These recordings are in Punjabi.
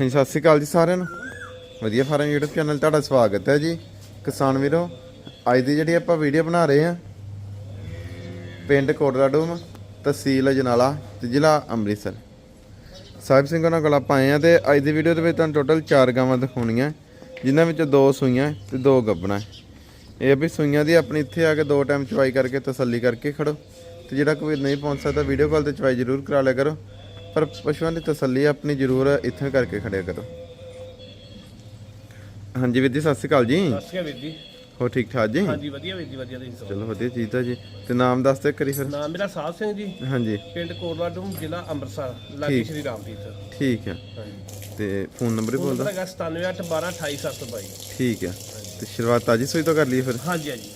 ਹਾਂਜੀ, ਸਤਿ ਸ਼੍ਰੀ ਅਕਾਲ ਜੀ ਸਾਰਿਆਂ ਨੂੰ। ਵਧੀਆ ਫਾਰਮ YouTube ਚੈਨਲ ਤੁਹਾਡਾ ਸਵਾਗਤ ਹੈ ਜੀ। ਕਿਸਾਨ ਵੀਰੋ, ਅੱਜ ਦੀ ਜਿਹੜੀ ਆਪਾਂ ਵੀਡੀਓ ਬਣਾ ਰਹੇ ਹਾਂ, ਪਿੰਡ ਕੋਟਰਾਡੂਮ ਤਹਿਸੀਲ ਅਜਨਾਲਾ, ਤੇ ਜ਼ਿਲ੍ਹਾ ਅੰਮ੍ਰਿਤਸਰ। ਸਾਹਿਬ ਸਿੰਘ ਉਹਨਾਂ ਕੋਲ ਆਪਾਂ ਆਏ ਆ ਤੇ ਅੱਜ ਦੀ ਵੀਡੀਓ ਦੇ ਵਿੱਚ ਤੁਹਾਨੂੰ ਟੋਟਲ 4 ਗਾਵਾਂ ਦਿਖਾਉਣੀਆਂ, ਜਿਨ੍ਹਾਂ ਵਿੱਚੋਂ ਦੋ ਸੂਈਆਂ ਤੇ ਦੋ ਗੱਬਣਾ। ਇਹ ਆ ਵੀ ਸੂਈਆਂ ਦੀ ਆਪਣੀ ਇੱਥੇ ਆ ਕੇ ਦੋ ਟਾਈਮ ਚਵਾਈ ਕਰਕੇ ਤਸੱਲੀ ਕਰਕੇ ਖੜੋ। ਤੇ ਜਿਹੜਾ ਕੋਈ ਨਹੀਂ ਪਹੁੰਚ ਸਕਦਾ ਵੀਡੀਓ ਕਾਲ ਤੇ ਚਵਾਈ ਜ਼ਰੂਰ ਕਰਾ ਲਿਆ ਕਰੋ। ਪਰ ਪਸ਼ੂਆਂ ਦੀ ਤਸੱਲੀ ਆਪਣੀ ਜ਼ਰੂਰ ਇੱਥੇ ਕਰਕੇ ਖੜਿਆ ਕਰੋ। ਹਾਂਜੀ ਵੀਰ ਜੀ ਸਤਿ ਸ਼੍ਰੀ ਅਕਾਲ ਜੀ। ਸਤਿ ਸ਼੍ਰੀ ਅਕਾਲ ਵੀਰ ਜੀ। ਹੋ ਠੀਕ ਠਾਕ ਜੀ? ਹਾਂਜੀ ਵਧੀਆ ਵੀਰ ਜੀ ਵਧੀਆ ਤੁਸੀਂ ਚਲੋ ਵਧੀਆ ਚੀਜ਼ ਤਾਂ ਜੀ। ਤੇ ਨਾਮ ਦੱਸ ਦੇ ਕਰੀ ਫਿਰ। ਨਾਮ ਮੇਰਾ ਸਾਹਿਬ ਸਿੰਘ ਜੀ। ਹਾਂਜੀ। ਪਿੰਡ ਕੋਟਵਾਡੂਮ ਜ਼ਿਲ੍ਹਾ ਅੰਮ੍ਰਿਤਸਰ ਲਾਗੀ ਸ਼੍ਰੀ ਰਾਮਦੀਪ ਠੀਕ ਹੈ ਤੇ ਫੋਨ ਨੰਬਰ ਹੀ ਫੋਨ ਬੋਲ ਨੰਬਰ ਦੋ ਹੈਗਾ 97812287722 ਠੀਕ ਹੈ ਤੇ ਸ਼ੁਰੂਆਤ ਤਾਜੀ ਸੂਈ ਤੋਂ ਕਰ ਲਈ ਫਿਰ। ਹਾਂਜੀ ਹਾਂਜੀ।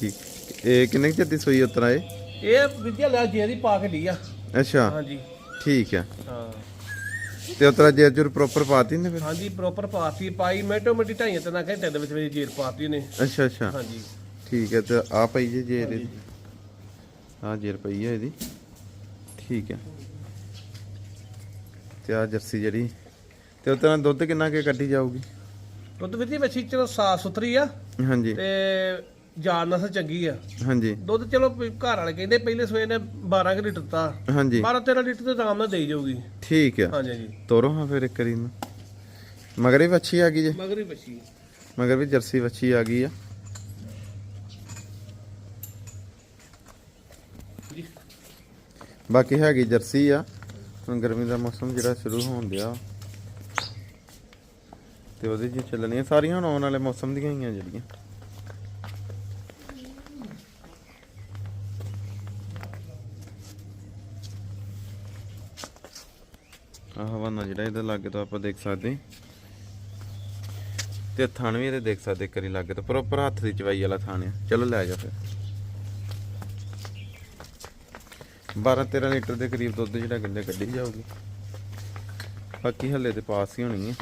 ਠੀਕ। ਇਹ ਕਿੰਨੇ ਚਿਰ ਦੀ ਸੂਈ ਉਤਰਾ ਇਹ? ਇਹ ਵਿਦਿਆ ਲੈ ਜੀ ਦੀ ਪਾ ਕੇ ਲਈ ਆ। ਅੱਛਾ। ਹਾਂਜੀ। ਠੀਕ ਹਾਂ। ਤੇ ਉਤਰਾ ਜੇਰ ਜੁਰ ਪ੍ਰੋਪਰ ਪਾਤੀ ਨੇ ਫਿਰ? ਹਾਂਜੀ ਪ੍ਰੋਪਰ ਪਾਤੀ ਪਾਈ ਮੈਟੋ ਮਿੱਟੀ ਢਾਈਆਂ ਤੇ ਨਾ ਘੰਟੇ ਦੇ ਵਿੱਚ ਮੇਰੀ ਜੀਰ ਪਾਤੀ ਨੇ ਅੱਛਾ ਅੱਛਾ। ਹਾਂਜੀ। ਠੀਕ ਹੈ ਤੇ ਆ ਪਈ ਜੀ ਜੇਰ ਇਹਦੀ? ਆ ਜੇਰ ਪਈ ਹੈ ਇਹਦੀ? ਠੀਕ ਹੈ। ਤੇ ਆ ਜਰਸੀ ਜਿਹੜੀ? ਤੇ ਉਤਰਾ ਦੁੱਧ ਕਿੰਨਾ ਕੇ ਕੱਢੀ ਜਾਊਗੀ? ਦੁੱਧ ਜੀ ਵਸੀ ਚਲੋ ਸਾਫ਼ ਸੁਥਰੀ ਆ। ਹਾਂਜੀ। ਤੇ ਜਾਨ ਨਸਲ ਚੰਗੀ ਆ। ਹਾਂਜੀ। ਦੁੱਧ ਚਲੋ ਘਰ ਵਾਲੇ ਕਹਿੰਦੇ ਪਹਿਲੇ ਸਵੇਰ ਨੇ 12 ਕਿ ਲੀਟਰ ਤਾ। ਹਾਂਜੀ। 12 13 ਲੀਟਰ ਤੇ ਆਰਾਮ ਨਾਲ ਦੇਈ ਜਾਊਗੀ। ਠੀਕ ਹੈ ਹਾਂਜੀ ਹਾਂਜੀ। ਤੋਰੋ ਹਾਂ ਫਿਰ ਇੱਕ ਵਾਰੀ ਨੂੰ ਮਗਰ ਵੀ ਵੱਛੀ ਆ ਗਈ ਜੇ। ਮਗਰ ਬੱਚੀ ਮਗਰ ਵੀ ਜਰਸੀ ਵੱਛੀ ਆ ਗਈ ਆ। ਬਾਕੀ ਹੈਗੀ ਜਰਸੀ ਆ। ਹੁਣ ਗਰਮੀ ਦਾ ਮੌਸਮ ਜਿਹੜਾ ਸ਼ੁਰੂ ਹੋਣ ਦਿਆ ਤੇ ਉਹਦੇ ਜੀ ਚੱਲਣੀਆਂ। ਸਾਰੀਆਂ ਹੁਣ ਆਉਣ ਵਾਲੇ ਮੌਸਮ ਦੀਆਂ ਹੀ ਆ ਜਿਹੜੀਆਂ। ਆਹ ਹਵਾਨਾ ਜਿਹੜਾ ਇਹਦੇ ਲਾਗੇ ਤੋਂ ਆਪਾਂ ਦੇਖ ਸਕਦੇ ਤੇ ਥਣ ਵੀ ਇਹਦੇ ਦੇਖ ਸਕਦੇ ਕਰੀ ਲਾਗੇ ਤੋਂ। ਪ੍ਰੋਪਰ ਹੱਥ ਦੀ ਚਵਾਈ ਵਾਲਾ ਥਣ ਆ। ਚਲੋ ਲੈ ਜਾ ਫਿਰ। 12 13 ਲੀਟਰ ਦੇ ਕਰੀਬ ਦੁੱਧ ਜਿਹੜਾ ਗੱਲੇ ਕੱਢੀ ਜਾਊਗੀ। ਬਾਕੀ ਹੱਲੇ ਤੇ ਪਾਸ ਹੀ ਹੋਣੀ ਹੈ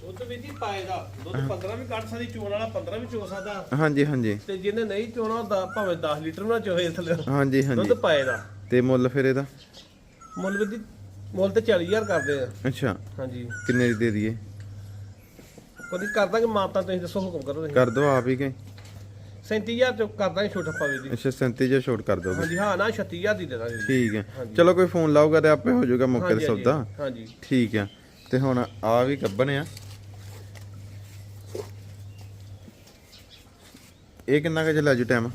ਦੁੱਧ ਵੀ ਜੀ ਪਾਏਗਾ ਦੁੱਧ 15 ਵੀ ਕੱਢ ਸਕਦੀ ਚੋਣ ਵਾਲਾ 15 ਵੀ ਚੋ ਸਕਦਾ। ਹਾਂਜੀ ਹਾਂਜੀ। ਤੇ ਜਿਹਨੇ ਨਹੀਂ ਚੋਣਾ ਹੁੰਦਾ ਭਾਵੇਂ 10 ਲੀਟਰ ਨਾ ਚੋਏ ਥੱਲੇ। ਹਾਂਜੀ ਹਾਂਜੀ। ਦੁੱਧ ਪਾਏਗਾ ਤੇ ਮੁੱਲ ਫਿਰ ਇਹਦਾ? ਮੁੱਲ ਵੀ ਜੀ ਮੁੱਲ ਤੇ 40000 ਕਰਦੇ ਆ। ਅੱਛਾ। ਹਾਂਜੀ। ਕਿੰਨੇ ਦੀ ਦੇ ਦਈਏ? ਕਦੀ ਕਰ ਦਾਂਗੇ ਮਾਤਾ ਤੁਸੀਂ ਦੱਸੋ ਹੁਕਮ ਕਰੋ ਤੁਸੀਂ। ਕਰ ਦੋ ਆਪ ਹੀ ਕਿ? 37000 ਚ ਕਰ ਦਾਂਗੇ ਛੋਟਾ ਪਾਵੇ ਦੀ ਅੱਛਾ 37 ਜੇ ਛੋਟ ਕਰ ਦੋਗੇ ਹਾਂਜੀ ਹਾਂ ਨਾ 36000 ਦੀ ਦੇ ਦਾਂਗੇ ਜੀ। ਠੀਕ ਹੈ। ਹਾਂਜੀ। ਚਲੋ ਕੋਈ ਫੋਨ ਲਾਊਗਾ ਤੇ ਆਪੇ ਹੋ ਜਾਊਗਾ ਮੌਕੇ ਹਾਂਜੀ, ਹਾਂਜੀ, ਸੌਦਾ। ਹਾਂਜੀ। ਠੀਕ ਹੈ। ਤੇ ਹੁਣ ਆ ਵੀ ਗੱਬਨ ਆ। ਇਹ ਕਿੰਨਾ ਕੁ ਚੱਲਾ ਜੂ ਟਾਈਮ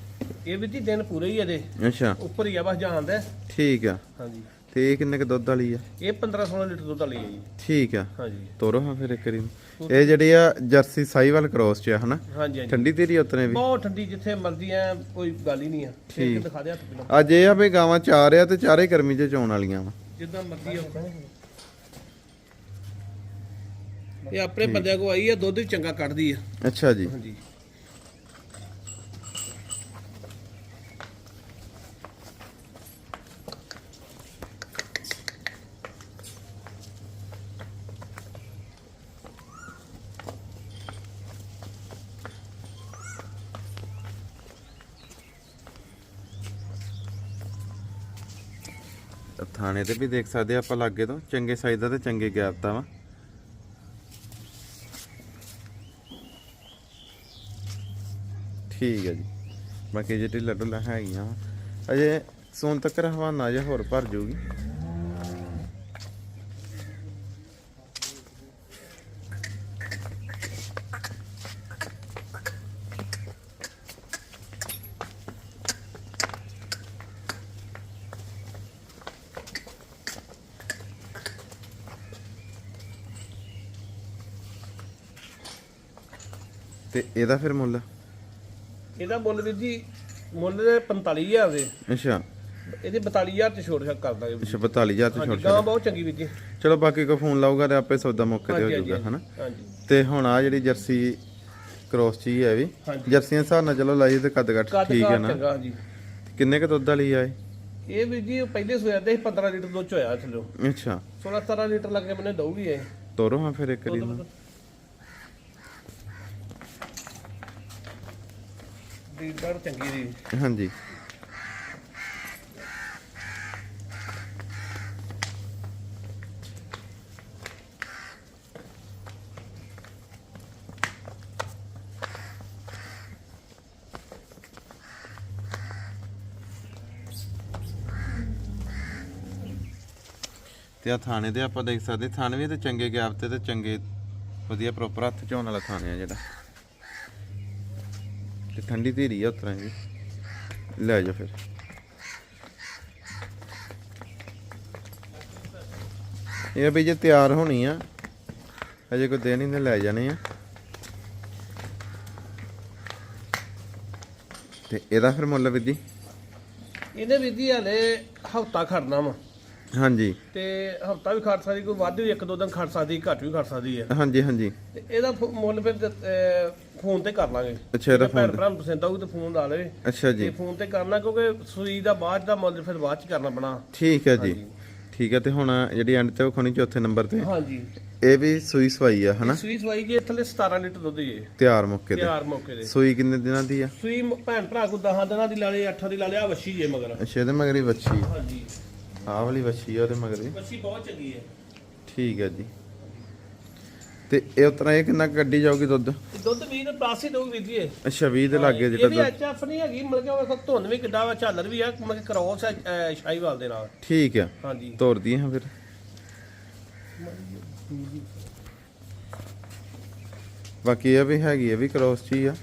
ਇਹ ਵੀ ਜੀ ਦਿਨ ਪੂਰੇ ਹੀ ਇਹਦੇ ਅੱਛਾ। ਉੱਪਰ ਹੀ ਆ ਬਸ ਜਾਂਦਾ ਠੀਕ ਆ। ਹਾਂਜੀ। ਤੇ ਇਹ ਕਿੰਨੇ ਕੁ ਦੁੱਧ ਵਾਲੀ ਆ? ਇਹ 15 16 ਲੀਟਰ ਦੁੱਧ ਵਾਲੀ ਹੈ ਜੀ। ਠੀਕ ਆ। ਹਾਂਜੀ। ਤੋਰੋ ਹਾਂ ਫਿਰ ਇੱਕ ਵਾਰੀ। ਇਹ ਜਿਹੜੀ ਆ ਜਰਸੀ ਸਾਈਵਾਲ ਕ੍ਰੋਸ ਚ ਆ ਹਨਾ? ਹਾਂਜੀ ਹਾਂਜੀ। ਠੰਡੀ ਤੇਰੀ ਉਤਨੇ ਵੀ? ਬਹੁਤ ਠੰਡੀ ਜਿੱਥੇ ਮਰਜ਼ੀ ਐ ਕੋਈ ਗੱਲ ਹੀ ਨਹੀਂ ਆ। ਠੀਕ। ਠੀਕ। ਦਿਖਾ ਦੇ ਹੱਥ ਬਿਨਾ ਅੱਜ ਇਹ ਆ ਵੀ ਗਾਵਾਂ ਚਾਰ ਆ ਤੇ ਚਾਰੇ ਗਰਮੀ ਚ ਚੋਣ ਵਾਲੀਆਂ ਵਾ। ਜਿੱਦਾਂ ਮਰਜ਼ੀ ਆ। ਇਹ ਆਪਣੇ ਬੰਦਿਆਂ ਕੋ ਆਈ ਆ ਦੁੱਧ ਵੀ ਚੰਗਾ ਕੱਢਦੀ ਆ। ਅੱਛਾ ਜੀ। ਹਾਂਜੀ। ਥਾਣੇ ਤੇ ਵੀ ਦੇਖ ਸਕਦੇ ਆਪਾਂ ਲਾਗੇ ਤੋਂ। ਚੰਗੇ ਸਾਈਜ਼ ਦਾ ਤੇ ਚੰਗੇ ਗੈਪ ਦਾ ਵਾ। ਠੀਕ ਹੈ ਜੀ। ਬਾਕੀ ਜਿਹੜੀ ਲੱਡੂ ਲਾ ਹੈਗੀਆਂ ਵਾ। ਅਜੇ ਸੋਨ ਤੱਕ ਹਵਾਨਾ ਜਿਹਾ ਹੋਰ ਭਰ ਜੂਗੀ। ਤੇ ਇਹਦਾ ਫਿਰ ਮੁੱਲ? ਇਹਦਾ ਮੁੱਲ ਵੀਰ ਜੀ ਮੁੱਲ ਦੇ 45000 ਦੇ। ਅੱਛਾ। ਇਹਦੇ 42000 ਚ ਛੋੜ ਛੱਕ ਕਰ ਦਾਂਗੇ। ਅੱਛਾ 42000 ਤੇ ਹਾਂਜੀ ਛੋਟ ਗਾਂ ਬਹੁਤ ਚੰਗੀ ਵੀਰ ਜੀ। ਚਲੋ ਬਾਕੀ ਕੋ ਫੋਨ ਲਾਊਗਾ ਤੇ ਆਪੇ ਸੌਦਾ ਮੌਕੇ ਤੇ ਹੋ ਜਾਊਗਾ ਹਨਾ? ਤੇ ਹੁਣ ਆ ਜਿਹੜੀ ਜਰਸੀ ਕ੍ਰੋਸ ਚੀ ਹੈ ਵੀ। ਜਰਸੀਆਂ ਹਿਸਾਬ ਨਾਲ ਚਲੋ ਲਾਈ ਤੇ ਕੱਦ ਕੱਦ ਠੀਕ ਹੈ ਨਾ? ਕਿੰਨੇ ਕ ਦੁੱਧ ਵਾਲੀ ਆਏ ਇਹ? ਵੀਰ ਜੀ ਪਹਿਲੇ ਸਵੇਰ ਦੇ 15 ਲੀਟਰ ਦੁੱਧ ਚ ਹੋਇਆ ਥੱਲੇ। ਅੱਛਾ। 16 17 ਲੀਟਰ ਲੱਗੇ ਮੈਨੂੰ ਦਊਗੀ ਇਹ। ਤੋਰੋ ਹਾਂ ਫਿਰ ਇੱਕ ਵਾਰੀ ਹਾਂਜੀ। ਤੇ ਆ ਥਾਣੇ ਦੇ ਆਪਾਂ ਦੇਖ ਸਕਦੇ, ਥਾਣੇ ਵੀ ਤੇ ਚੰਗੇ ਗੈਪ ਤੇ ਤੇ ਚੰਗੇ, ਵਧੀਆ ਪ੍ਰੋਪਰ ਹੱਥ ਚੋਣ ਵਾਲਾ ਥਾਣੇ ਆ ਜਿਹੜਾ। ਤੇ ਠੰਡੀ ਧੀਰੀ ਆ ਉਤਰਾਂ ਜੀ। ਲੈ ਜਾ ਫਿਰ। ਇਹ ਵੀ ਜੇ ਤਿਆਰ ਹੋਣੀ ਆ ਅਜੇ ਕੋਈ ਦਿਨ ਹੀ ਲੈ ਜਾਣੇ ਆ। ਤੇ ਇਹਦਾ ਫਿਰ ਮੁੱਲ ਵੀ ਇਹਦੇ ਵੀਰ ਜੀ ਹਲੇ ਹਫਤਾ ਖੜਨਾ ਵਾ। ਹਾਂਜੀ। ਤੇ ਹਫਤਾ ਵੀ ਖੜ ਸਕਦੀ ਕੋਈ ਵੱਧ ਵੀ ਇੱਕ ਦੋ ਦਿਨ ਖੜ ਸਕਦੀ ਘੱਟ ਵੀ ਖੜ ਸਕਦੀ ਹੈ। ਹਾਂਜੀ ਹਾਂਜੀ। ਤੇ ਇਹਦਾ ਫੋ- ਮੁੱਲ ਫਿਰ ਅਹ, ਫੋਨ ਤੇ ਕਰ ਲਾਂਗੇ। ਅੱਛਾ ਇਹਦਾ ਫੋਨ ਭਰਾ ਨੂੰ ਪਸੰਦ ਆਊ ਤੇ ਫੋਨ ਲਾ ਲਵੇ। ਅੱਛਾ ਤੇ ਜੀ ਫੋਨ ਤੇ ਕਰਨਾ ਕਿਉਂਕਿ ਸੂਈ ਦਾ ਬਾਅਦ ਦਾ ਮੁੱਲ ਫਿਰ ਬਾਅਦ ਚ ਕਰਨਾ ਪੈਣਾ। ਠੀਕ ਹੈ ਜੀ। ਠੀਕ ਹੈ ਤੇ ਹੁਣ ਜਿਹੜੀ ਐਂਡ ਤੇ ਵਿਖਾਉਣੀ ਚੌਥੇ ਨੰਬਰ ਤੇ। ਹਾਂਜੀ। ਇਹ ਵੀ ਸੂਈ ਸਵਾਈ ਆ ਹਨਾ? ਸੂਈ ਸਵਾਈ ਜੇ ਥੱਲੇ 17 ਲੀਟਰ ਦੁੱਧ ਜੇ ਤਿਆਰ ਮੌਕੇ ਤੇ। ਤਿਆਰ ਮੌਕੇ ਦੇ ਸੂਈ ਕਿੰਨੇ ਦਿਨਾਂ ਦੀ ਆ? ਸੂਈ ਮ- ਭੈਣ ਭਰਾ ਕੋ 10 ਦਿਨਾਂ ਦੀ ਲਾ ਲੇ 8 ਦੀ ਲਾ ਲਿਆ ਵੱਛੀ ਜੇ ਮਗਰ। ਅੱਛਾ ਇਹਦੇ ਮਗਰੀ ਵੱਛੀ ਹਾਂਜੀ। ਆਹ ਵਾਲੀ ਵੱਛੀ ਆ ਉਹਦੇ ਮਗਰੀ। ਵੱਛੀ ਬਹੁਤ ਚੰਗੀ ਹੈ। ਠੀਕ ਹੈ ਜੀ। ਤੇ ਇਹ ਉਤਰਾ ਇਹ ਕਿੰਨਾ ਕੁ ਕੱਢੀ ਜਾਊਗੀ ਦੁੱਧ? ਤੇ ਦੁੱਧ ਵੀ ਤੇ ਪਲਾਸ ਹੀ ਦਊਗੀ ਵੀਰ ਜੀ ਇਹ। ਅੱਛਾ 20 ਦੇ ਲਾਗੇ ਇਹ ਜਿਹੜਾ ਵੀ ਦੁੱਧ। ਐਚਐਫ ਨਹੀਂ ਹੈਗੀ ਮਤਲਬ ਕਿ ਉਹ ਧੁੰਨ ਵੀ ਕਿੱਡਾ ਵਾ ਝਾਲਰ ਵੀ ਆ ਮਤਲਬ ਕਿ ਕ੍ਰੋਸ ਹੈ ਅਹ, ਸ਼ਾਹੀਵਾਲ ਦੇ ਨਾਲ। ਠੀਕ ਆ। ਹਾਂਜੀ। ਤੋਰਦੀ ਹਾਂ ਫਿਰ। ਬਾਕੀ ਇਹ ਵੀ ਹੈਗੀ ਇਹ ਵੀ ਕ੍ਰੋਸ ਚ ਹੀ ਆ।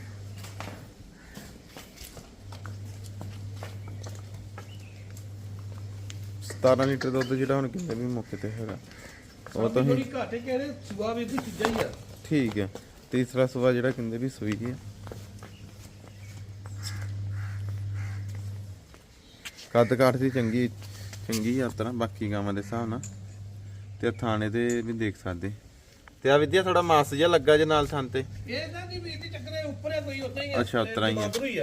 ਸਤਾਰਾਂ ਲੀਟਰ ਦੁੱਧ ਜਿਹੜਾ ਹੁਣ ਕਿੰਨੇ ਵੀ ਮੌਕੇ ਤੇ ਹੈਗਾ। ਉਹ ਤਾਂ ਹੀ ਥੋੜੀ ਘੱਟ ਹੈ ਕਹਿੰਦੇ ਸੁਆ ਵੀ ਦੀ ਚੀਜ਼ਾਂ ਹੀ ਆ। ਠੀਕ ਹੈ ਤੀਸਰਾ ਸੁਆ ਜਿਹੜਾ ਕਿੰਦੇ ਵੀ ਸੂਈ ਹੈ ਕੱਦ ਕਾਠ ਦੀ ਚੰਗੀ ਚੰਗੀ ਯਾਤਰਾ ਬਾਕੀ ਗਾਵਾਂ ਦੇ ਹਿਸਾਬ ਨਾਲ। ਤੇ ਥਾਣੇ ਦੇ ਵੀ ਦੇਖ ਸਕਦੇ। ਤੇ ਆ ਵਿਦਿਆ ਥੋੜਾ ਮਾਸ ਜਿਹਾ ਲੱਗਾ ਜੇ ਨਾਲ ਥਾਂ ਤੇ। ਇਹ ਤਾਂ ਨਹੀਂ ਵੀਰ ਦੀ ਚੱਕਰ ਹੈ ਉੱਪਰ ਹੈ ਕੋਈ ਉਦਾਂ ਹੀ ਆ। ਅੱਛਾ, ਉਤਰਾਂ ਹੀ ਹੀ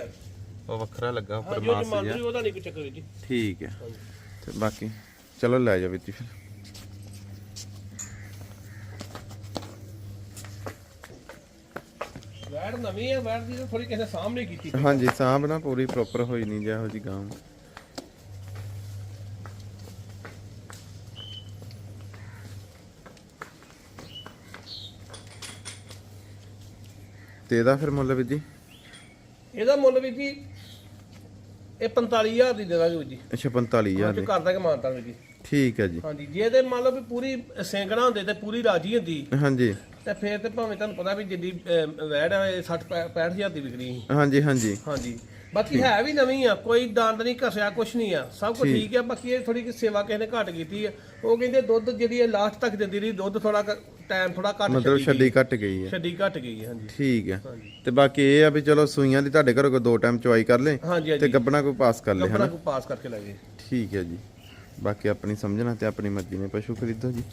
ਉਹ ਵੱਖਰਾ ਲੱਗਾ ਉੱਪਰ ਮਾਸ ਜਿਹਾ ਹੀ, ਉਹਦਾ ਨਹੀਂ ਕੋਈ ਚੱਕਰ ਜੀ। ਠੀਕ ਹੈ ਤੇ ਬਾਕੀ ਚਲੋ ਲੈ ਜਾ ਵਿੱਚੀ ਫਿਰ। ਵੈੜ ਨਵੀਂ ਹੈ ਵੈੜ ਦੀ ਥੋੜੀ ਕਿਸੇ ਸਾਹਮਣੇ ਕੀਤੀ ਹਾਂਜੀ ਨਾ ਪੂਰੀ ਪ੍ਰੋਪਰ ਹੋਈ ਨਹੀਂ ਜਿਹੋ ਜੀ ਗਾਂ ਤੇ ਇਹਦਾ ਫਿਰ ਮੁੱਲ ਵੀ ਜੀ? ਇਹਦਾ ਮੁੱਲ ਵੀ ਜੀ ਇਹ 45000 ਦੀ ਦੇ ਦਾਂਗੇ ਵੀਰ ਜੀ ਅੱਛਾ 45000 ਜੋ ਦੇ। ਕਰ ਦਾਂਗੇ ਮਾਨਤਾ ਵੀਰ ਜੀ। ਠੀਕ ਹੈ ਜੀ। ਹਾਂਜੀ ਜੇ ਤੇ ਮੰਨ ਲਓ ਵੀ ਪੂਰੀ ਸੈਂਕੜਾ ਹੁੰਦੇ ਤੇ ਪੂਰੀ ਰਾਜੀ ਹੁੰਦੀ ਹਾਂਜੀ। ਤੇ ਫੇਰ ਤੇ ਭਾਵੇਂ ਤੁਹਾਨੂੰ ਪਤਾ ਵੀ ਜਿੱਦੀ ਅਹ, ਵੈੜ ਹੈ 60 65000 ਦੀ ਵਿਕਣੀ ਸੀ। ਹਾਂਜੀ ਹਾਂਜੀ। ਹਾਂਜੀ। ਬਾਕੀ ਹੈ ਵੀ ਨਵੀਂ ਆ ਕੋਈ ਦੰਦ ਨਹੀਂ ਘਸਿਆ ਕੁਛ ਨਹੀਂ ਆ। ਸਭ ਕੁਝ ਠੀਕ। ਆ ਬਾਕੀ ਇਹ ਥੋੜੀ ਕਿ ਸੇਵਾ ਕਿਸੇ ਨੇ ਘੱਟ ਕੀਤੀ ਆ। ਉਹ ਕਹਿੰਦੇ ਦੁੱਧ ਜਿਹੜੀ ਇਹ ਲਾਸਟ ਤੱਕ ਦਿੰਦੀ ਰਹੀ ਦੁੱਧ ਥੋੜਾ ਟਾਈਮ ਥੋੜਾ ਘੱਟ ਮਤਲਬ ਛੱਡੀ ਘਟ ਗਈ ਹੈ। ਛੱਡੀ ਘੱਟ ਗਈ ਹਾਂਜੀ। ਠੀਕ ਹੈ। ਤੇ ਬਾਕੀ ਇਹ ਆ ਵੀ ਚਲੋ ਸੂਈਆਂ ਦੀ ਤੁਹਾਡੇ ਘਰੋਂ ਕੋਈ ਦੋ ਟਾਈਮ ਚੁਆਈ ਕਰ ਲੇ ਤੇ ਗੱਬਣਾ ਕੋਈ ਪਾਸ ਕਰ ਲੇ ਹਨਾ? ਕੋ ਪਾਸ ਕਰਕੇ ਲੈ ਗਏ। ਠੀਕ ਹੈ ਜੀ। ਬਾਕੀ ਆਪਣੀ ਸਮਝਣਾ ਤੇ ਆਪਣੀ ਮਰਜ਼ੀ ਨੇ ਪਸ਼ੂ ਖਰੀਦੋ ਜੀ।